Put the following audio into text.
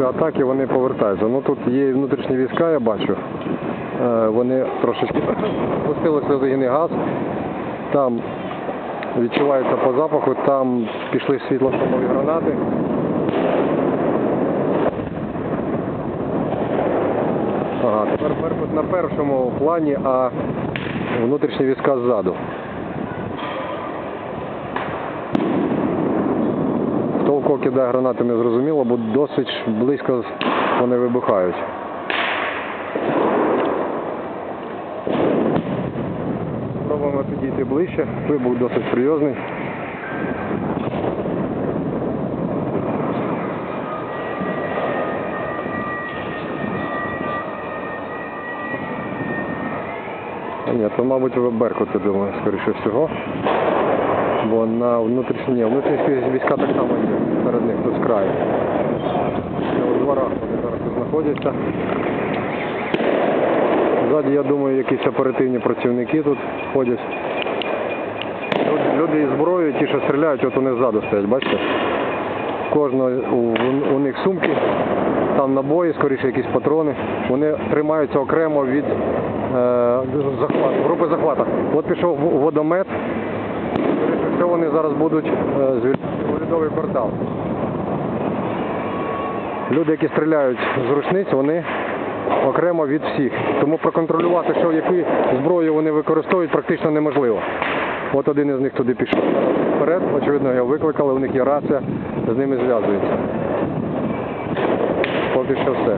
після атаки вони повертаються. Ну тут є внутрішні війська, я бачу. Е, Вони трошечки пустили сльозогінний газ. Там відчувається по запаху, там пішли світлофомові гранати. Ага, тепер на першому плані, а внутрішні війська ззаду. Кого кидає гранати, не зрозуміло, бо досить близько вони вибухають. Спробуємо підійти ближче. Вибух досить серйозний. Ні, то, мабуть, Беркут, я думаю, скоріше всього. Бо на внутрішні, ні, внутрішні війська так само є серед них, тут з краю. У дворах вони зараз тут знаходяться. Ззаді, я думаю, якісь оперативні працівники тут ходять. Люди, із зброєю, ті, що стріляють, от вони ззаду стоять, бачите? Кожного у, у, них сумки, там набої, скоріше якісь патрони. Вони тримаються окремо від е, захвату, групи захвату. От пішов водомет. Вони зараз будуть е, звільняти урядовий квартал. Люди, які стріляють з рушниць, вони окремо від всіх. Тому проконтролювати, що яку зброю вони використовують, практично неможливо. От один із них туди пішов вперед, очевидно, його викликали, у них є рація, з ними зв'язуються. Поки що все.